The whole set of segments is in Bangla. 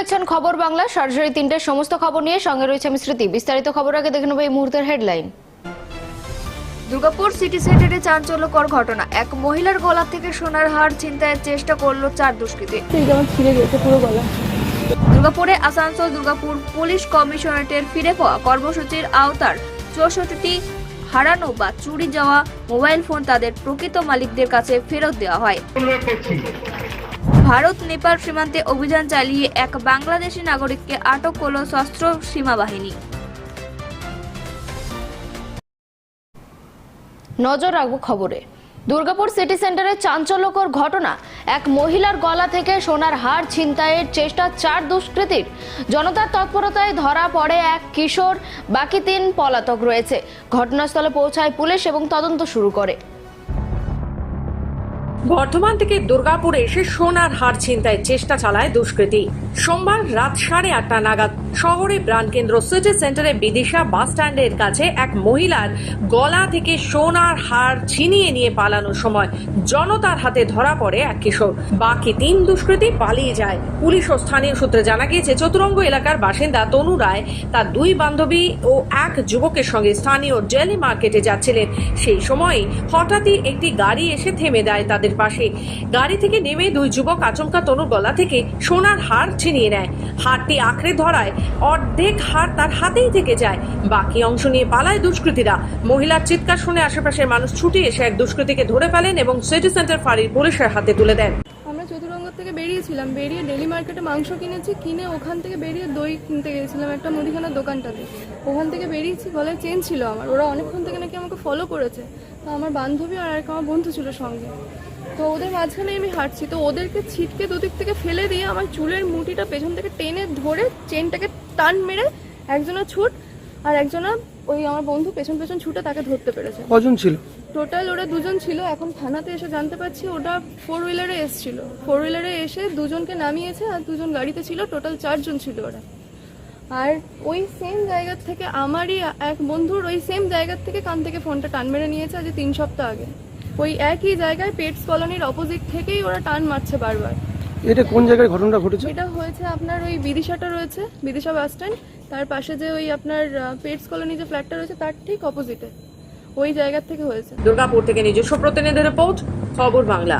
দেখছেন খবর বাংলা। সরাসরি তিনটের সমস্ত খবর নিয়ে সঙ্গে রয়েছে আমি স্মৃতি। বিস্তারিত খবর আগে দেখে নেব এই মুহূর্তের হেডলাইন। দুর্গাপুর সিটি সেন্টারে চাঞ্চল্যকর ঘটনা। এক মহিলার গলা থেকে সোনার হার ছিনতাইয়ের চেষ্টা করল চার দুষ্কৃতী। এই যেমন ছিঁড়ে গেছে পুরো গলা দুর্গাপুরে আসানসোল দুর্গাপুর পুলিশ কমিশনারেটের ফিরে পাওয়া কর্মসূচির আওতার চৌষট্টিটি হারানো বা চুরি যাওয়া মোবাইল ফোন তাদের প্রকৃত মালিকদের কাছে ফেরত দেওয়া হয়। ভারত, নেপাল সীমান্তে অভিযান চালিয়ে এক বাংলাদেশি নাগরিককে আটক করল সশস্ত্র সীমা বাহিনী নজর রাখব খবরে। দুর্গাপুর সিটি সেন্টারে চাঞ্চল্যকর ঘটনা। এক মহিলার গলা থেকে সোনার হার ছিনতাইয়ের চেষ্টা চার দুষ্কৃতীর। জনতার তৎপরতায় ধরা পড়ে এক কিশোর, বাকি তিন পলাতক রয়েছে। ঘটনাস্থলে পৌঁছায় পুলিশ এবং তদন্ত শুরু করে। বর্ধমান থেকে দুর্গাপুরে এসে সোনার হার ছিনতাইয়ের চেষ্টা চালায় দুষ্কৃতী। সোমবার রাত সাড়ে আটটা নাগাদ শহরে প্রাণকেন্দ্র সিটি সেন্টারে বিদিশা বাস স্ট্যান্ডের কাছে এক মহিলার গলা থেকে সোনার হার ছিনিয়ে নিয়ে পালানোর সময় জনতার হাতে ধরা পড়ে এক কিশোর। বাকি তিন দুষ্কৃতী পালিয়ে যায়। পুলিশ ও স্থানীয় সূত্রে জানা গিয়েছে, চতুরঙ্গ এলাকার বাসিন্দা তনু রায় তার দুই বান্ধবী ও এক যুবকের সঙ্গে স্থানীয় ডেলি মার্কেটে যাচ্ছিলেন। সেই সময়ই হঠাৎই একটি গাড়ি এসে থেমে দেয় তাদের পাশে। গাড়ি থেকে নেমে দুই যুবক আচমকা তনুর গলা থেকে সোনার হার ছিনিয়ে নেয়। হারটি আঁকড়ে ধরায়, অর্ধেক হার তার হাতেই থেকে যায়। বাকি অংশ নিয়ে পালায় দুষ্কৃতীরা। মহিলার চিৎকার শুনে আশেপাশের মানুষ ছুটে এসে এক দুষ্কৃতীকে ধরে ফেলেন এবং সিটি সেন্টার ফাঁড়ির পুলিশের হাতে তুলে দেন। আমরা চতুরঙ্গ থেকে বেরিয়েছিলাম, বেরিয়ে ডেলি মার্কেটে মাংস কিনেছি, কিনে ওখান থেকে বেরিয়ে দই কিনতে গেছিলাম একটা মুদিখানার দোকানটাতে। ওখান থেকে বেরিয়েছি, গলায় চেন ছিল আমার। ওরা অনেকক্ষণ থেকে নাকি আমাকে ফলো করেছে। তো আমার বান্ধবী আর এক আমার বন্ধু ছিল সঙ্গে। তো ওদের মাঝখানে আমি হাঁটছি তো ওদেরকে ছিটকে দুদিক থেকে ফেলে দিয়ে আমার চুলের মুঠিটা পেছন থেকে টেনে ধরে চেনটাকে টান মেরে একজনের ছুট আর একজনা ওই আমার বন্ধু পেছন পেছন ছুটে তাকে ধরতে পেরেছে। কজন ছিল? টোটাল ওরা দুজন ছিল এখন থানাতে এসে জানতে পারছি ওটা ফোর হুইলারে এসছিল। ফোর হুইলারে এসে দুজনকে নামিয়েছে আর দুজন গাড়িতে ছিল টোটাল চারজন ছিল ওরা। আর ওই সেম জায়গা থেকে আমারই এক বন্ধুর ওই সেম জায়গার থেকে কান থেকে ফোনটা টান মেরে নিয়েছে আজ তিন সপ্তাহ আগে। ওই একই জায়গায় পেটস কলোনির অপোজিট থেকেই ওরা টান মারছে বারবার। এটা কোন জায়গায় ঘটনাটা ঘটেছে? এটা হয়েছে আপনার ওই বিদিশাটা রয়েছে বিদিশা বাস স্ট্যান্ড। তার পাশে যে ওই আপনার পেটস কলোনি যে ফ্ল্যাটটা রয়েছে তার ঠিক অপোজিটে ওই জায়গা থেকে হয়েছে। দুর্গাপুর থেকে নিজস্ব প্রতিনিধি রিপোর্ট খবর বাংলা।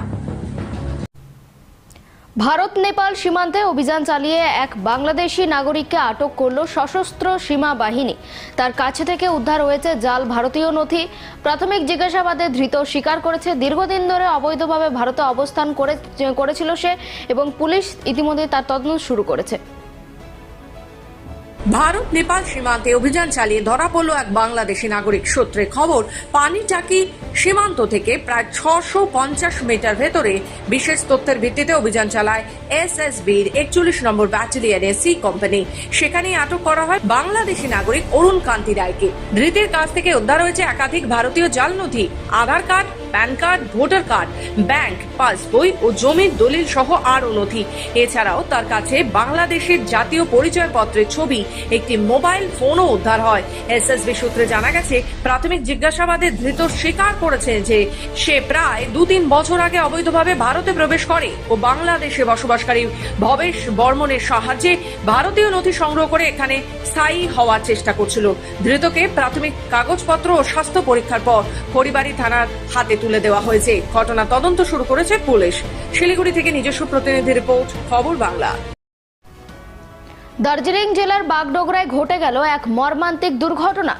ভারত, নেপাল সীমান্তে অভিযান চালিয়ে এক বাংলাদেশি নাগরিককে আটক করল সশস্ত্র সীমা বাহিনী। তার কাছে থেকে উদ্ধার হয়েছে জাল ভারতীয় নথি। প্রাথমিক জিজ্ঞাসাবাদে ধৃত স্বীকার করেছে, দীর্ঘদিন ধরে অবৈধভাবে ভারতে অবস্থান করে, করেছিল সে এবং পুলিশ ইতিমধ্যে তার তদন্ত শুরু করেছে। ভারত, নেপাল সীমান্তে অভিযান চালিয়ে ধরা পড়ল এক বাংলাদেশি নাগরিক। সূত্রে খবর পানিটাকি সীমান্ত থেকে প্রায় ছশো পঞ্চাশ মিটার ভেতরে বিশেষ তথ্যের ভিত্তিতে অভিযান চালায় এসএসবির একচল্লিশ নম্বর ব্যাটালিয়নের সি কোম্পানি। সেখানেই আটক করা হয় বাংলাদেশি নাগরিক অরুণ কান্তি রায়কে। ধৃতের কাছ থেকে উদ্ধার হয়েছে একাধিক ভারতীয় জাল নথি, Aadhaar card PAN card, voter card, bank passbook ও জমির দলিল সহ আরও নথি। এছাড়াও তার কাছে বাংলাদেশের জাতীয় পরিচয়পত্রের ছবি, একটি মোবাইল ফোনও উদ্ধার হয়। এসএসবি সূত্রে জানা গেছে, প্রাথমিক জিজ্ঞাসাবাদে ধৃত স্বীকার করেছে যে, সে প্রায় দু তিন বছর আগে অবৈধভাবে ভারতে প্রবেশ করে ও বাংলাদেশে বসবাসকারী ভবেশ বর্মনের সাহায্যে ভারতীয় নথি সংগ্রহ করে এখানে স্থায়ী হওয়ার চেষ্টা করছিল। ধৃতকে প্রাথমিক কাগজপত্র ও স্বাস্থ্য পরীক্ষার পর খড়িবাড়ি থানার হাতে তুলে দেওয়া হয়েছে। ঘটনা তদন্ত শুরু করেছে পুলিশ। শিলিগুড়ি থেকে নিজস্ব প্রতিনিধি রিপোর্ট, খবর বাংলা। দার্জিলিং জেলার বাগডোগরায় ঘটে গেল এক মর্মান্তিক দুর্ঘটনা।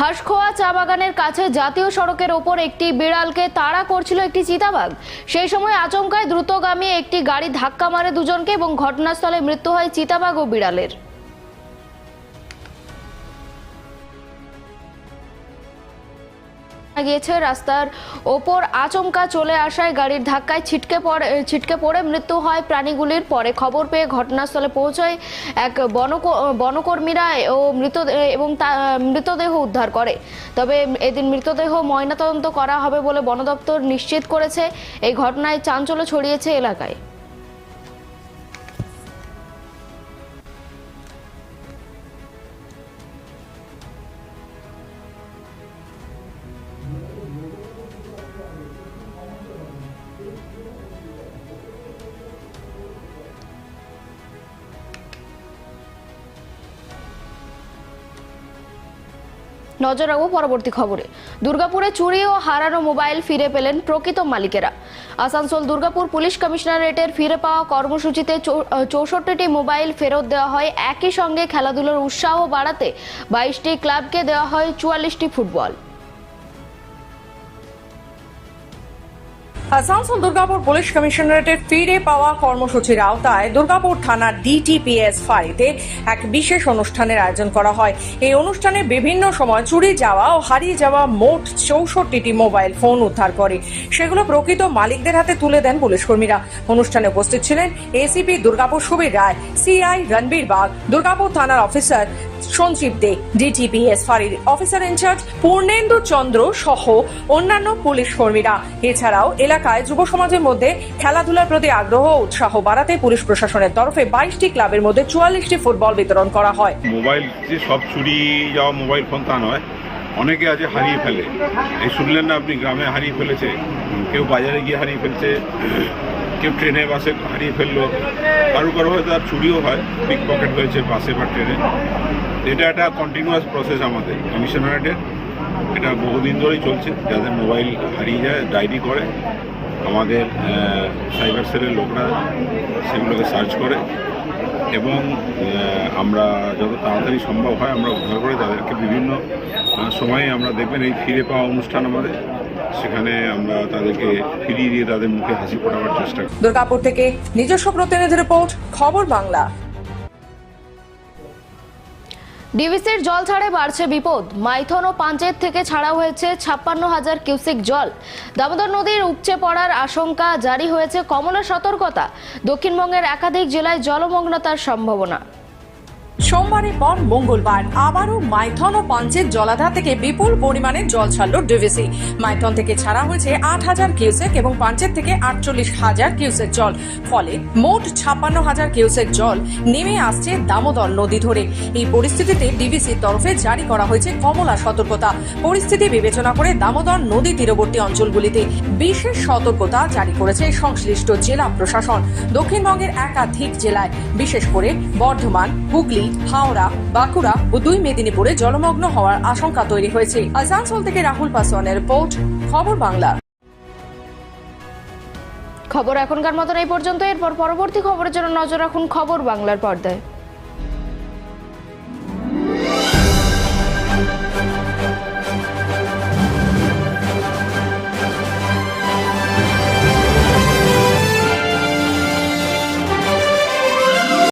হাঁসখোয়া চা বাগানের কাছে জাতীয় সড়কের ওপর একটি বিড়ালকে তাড়া করছিল একটি চিতাবাঘ। সেই সময় আচমকায় দ্রুতগামী একটি গাড়ি ধাক্কা মারে দুজনকে এবং ঘটনাস্থলে মৃত্যু হয় চিতাবাঘ ও বিড়ালের। গিয়েছে, রাস্তার ওপর আচমকা চলে আসায় গাড়ির ধাক্কায় ছিটকে পড়ে ছিটকে পড়ে মৃত্যু হয় প্রাণীগুলির পরে খবর পেয়ে ঘটনাস্থলে পৌঁছয় এক বনক- বনকর্মীরা ও মৃত এবং মৃতদেহ উদ্ধার করে। তবে এদিন মৃতদেহ ময়নাতদন্ত করা হবে বলে বন দপ্তর নিশ্চিত করেছে। এই ঘটনায় চাঞ্চল্য ছড়িয়েছে এলাকায়। নজর রাখব পরবর্তী খবরে। দুর্গাপুরে চুরি ও হারানো মোবাইল ফিরে পেলেন প্রকৃত মালিকেরা। আসানসোল দুর্গাপুর পুলিশ কমিশনারেটের ফিরে পাওয়া কর্মসূচিতে চৌষট্টিটি মোবাইল ফেরত দেওয়া হয় একই সঙ্গে খেলাধুলোর উৎসাহ বাড়াতে বাইশটি ক্লাবকে দেওয়া হয় চুয়াল্লিশটি ফুটবল। আসানসোল দুর্গাপুর পুলিশ কমিশনারেটের ফিরে পাওয়া কর্মসূচির আওতায় দুর্গাপুর থানার ডিটিপিএস ফাঁড়িতে এক বিশেষ অনুষ্ঠানের আয়োজন করা হয়। এই অনুষ্ঠানে বিভিন্ন সময় চুরি যাওয়া ও হারিয়ে যাওয়া মোট চৌষট্টিটি মোবাইল ফোন উদ্ধার করে। সেগুলো প্রকৃত মালিকদের হাতে তুলে দেন পুলিশ কর্মীরা। অনুষ্ঠানে উপস্থিত ছিলেন এসিপি দুর্গাপুর সুবীর রায় সিআই রণবীর বাগ, দুর্গাপুর থানার অফিসার সঞ্জীব দে ডিটিপিএস ফাঁড়ির অফিসার ইনচার্জ পূর্ণেন্দু চন্দ্র সহ অন্যান্য পুলিশ কর্মীরা। এছাড়াও এলাকায় যুব সমাজের মধ্যে খেলাধুলার প্রতি আগ্রহ উৎসাহ বাড়াতে পুলিশ প্রশাসনের তরফে বাইশটি ক্লাবের মধ্যে চুয়াল্লিশটি ফুটবল বিতরণ করা হয়। মোবাইল যে সব চুরি যাওয়া মোবাইল ফোন তা নয়, অনেকে আছে হারিয়ে ফেলে। এই শুনলেন না আপনি, গ্রামে হারিয়ে ফেলেছে? কেউ বাজারে গিয়ে হারিয়ে ফেলছে? কেউ ট্রেনে, বাসে হারিয়ে ফেলল? কারও কারও হয়তো চুরিও হয়। পিক পকেট হয়েছে বাসে বা ট্রেনে। এটা একটা কন্টিনিউয়াস প্রসেস আমাদের কমিশনারেটের এটা বহুদিন ধরেই চলছে, যাদের মোবাইল হারিয়ে যায় ডায়েরি করে। আমাদের সাইবার সেলের লোকরা সেগুলোকে সার্চ করে। এবং আমরা যত তাড়াতাড়ি সম্ভব হয়, আমরা উদ্ধার করে তাদেরকে বিভিন্ন সময়ে আমরা দেখবেন এই ফিরে পাওয়া অনুষ্ঠান আমাদের। সেখানে আমরা তাদেরকে ফিরিয়ে দিয়ে তাদের মুখে হাসি ফোটাবার চেষ্টা করি। দুর্গাপুর থেকে নিজস্ব প্রতিনিধি রিপোর্ট খবর বাংলা। ডিভিসির জল ছাড়ে বাড়ছে বিপদ। মাইথন ও পাঞ্চেত থেকে ছাড়া হয়েছে ছাপ্পান্ন হাজার কিউসিক জল। দামোদর নদীর উপচে পড়ার আশঙ্কা জারি হয়েছে কমলা সতর্কতা। দক্ষিণবঙ্গের একাধিক জেলায় জলমগ্নতার সম্ভাবনা। সোমবারের পর মঙ্গলবার। আবারও মাইথন ও পাঞ্চের জলাধার থেকে বিপুল পরিমাণে জল ছাড়ল ডিভিসি মাইথন থেকে ছাড়া হয়েছে আট হাজার কিউসেক এবং পাঞ্চের থেকে আটচল্লিশ হাজার কিউসেক জল। ফলে মোট ছাপ্পান্ন হাজার কিউসেক জল নেমে আসছে দামোদর নদী ধরে। এই পরিস্থিতিতে ডিভিসির তরফে জারি করা হয়েছে কমলা সতর্কতা। পরিস্থিতি বিবেচনা করে দামোদর নদী তীরবর্তী অঞ্চলগুলিতে বিশেষ সতর্কতা জারি করেছে সংশ্লিষ্ট জেলা প্রশাসন। দক্ষিণবঙ্গের একাধিক জেলায়, বিশেষ করে বর্ধমান, হুগলি হাওড়া, বাঁকুড়া ও দুই মেদিনীপুরে জলমগ্ন হওয়ার আশঙ্কা তৈরি হয়েছে। আসানসোল থেকে রাহুল পাসওয়ানের রিপোর্ট, খবর বাংলা। খবর এখনকার মতন এই পর্যন্ত। এরপর পরবর্তী খবরের জন্য নজর রাখুন খবর বাংলার পর্দায়।